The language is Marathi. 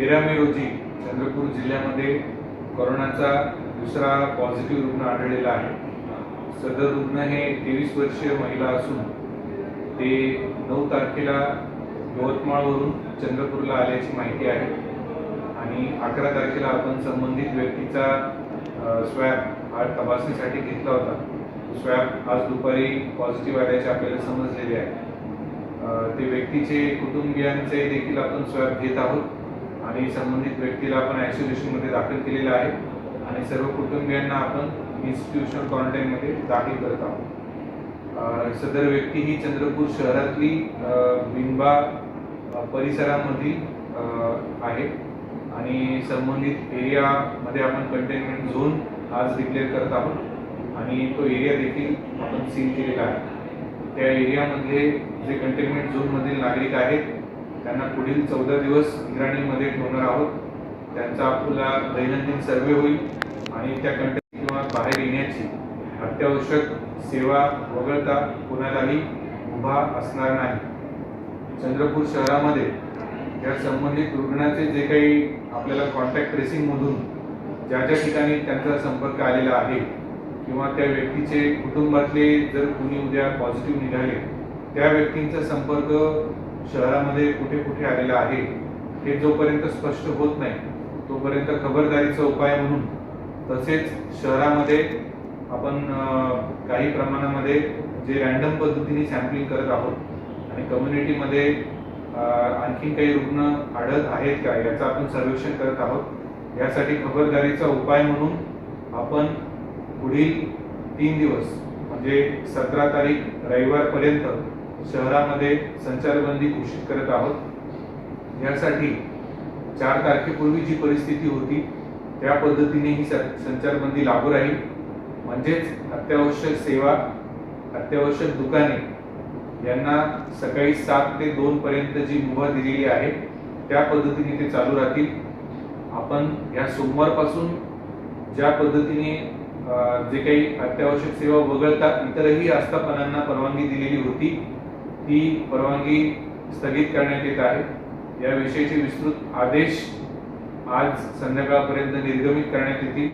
तेरा मे रोजी चंद्रपूर जिल्ह्यामध्ये कोरोनाचा दुसरा पॉझिटिव्ह रुग्ण आढळलेला आहे. सदर रुग्ण हे तेवीस वर्षीय महिला असून ते नऊ तारखेला यवतमाळवरून चंद्रपूरला आल्याची माहिती आहे. आणि अकरा तारखेला आपण संबंधित व्यक्तीचा स्वॅब हा तपासणीसाठी घेतला होता. स्वॅब आज दुपारी पॉझिटिव्ह आल्याचे आपल्याला समजलेले आहे. ते व्यक्तीचे कुटुंबियांचे देखील आपण स्वॅब घेत आहोत. आणि संबंधित व्यक्तीला आपण आयसोलेशनमध्ये दाखल केलेलं आहे. आणि सर्व कुटुंबियांना आपण इन्स्टिट्यूशनल क्वारंटाईनमध्ये दाखल करत आहोत. सदर व्यक्ती ही चंद्रपूर शहरातली बिंबा परिसरामधील आहे. आणि संबंधित एरियामध्ये आपण कंटेनमेंट झोन आज डिक्लेअर करत आहोत. आणि तो एरिया देखील आपण सील केलेला आहे. त्या एरियामध्ये जे कंटेनमेंट झोनमधील नागरिक आहेत त्यांना पुढील चौदा दिवस निगराणीमध्ये ठेवणार आहोत. त्यांचा आपला दैनंदिन सर्वे होईल आणि त्या कंटेन किंवा बाहेर येण्याची अत्यावश्यक सेवा वगळता कोणालाही उभा असणार नाही. चंद्रपूर शहरामध्ये या संबंधित रुग्णाचे जे काही आपल्याला कॉन्टॅक्ट ट्रेसिंगमधून ज्या ज्या ठिकाणी त्यांचा संपर्क आलेला आहे किंवा त्या व्यक्तीचे कुटुंबातले जर कुणी उद्या पॉझिटिव्ह निघाले त्या व्यक्तींचा संपर्क शहरामध्ये कुठे कुठे आलेला आहे हे जोपर्यंत स्पष्ट होत नाही तोपर्यंत खबरदारीचा उपाय म्हणून तसेच शहरामध्ये आपण काही प्रमाणामध्ये जे रॅन्डम पद्धतीने सॅम्पलिंग करत आहोत आणि कम्युनिटीमध्ये आणखीन काही रुग्ण आढळत आहेत का याचं आपण सर्वेक्षण करत आहोत. यासाठी खबरदारीचा उपाय म्हणून आपण पुढील तीन दिवस म्हणजे सतरा तारीख रविवारपर्यंत शहरामध्ये संचारबंदी घोषित करत आहोत. यासाठी चार तारखेपूर्वी जी परिस्थिती होती त्या पद्धतीने ही संचारबंदी लागू राहील. म्हणजेच अत्यावश्यक सेवा अत्यावश्यक दुकाने यांना सकाळी सात ते दोन पर्यंत जी मुभा दिलेली आहे त्या पद्धतीने ते चालू राहतील. आपण या सोमवारपासून ज्या पद्धतीने जे काही अत्यावश्यक सेवा वगळता इतरही आस्थापनांना परवानगी दिलेली होती ही परवानगी स्थगित करण्यात येत आहे. याविषयीचे विस्तृत आदेश आज संध्याकाळपर्यंत निर्गमित करण्यात येतील.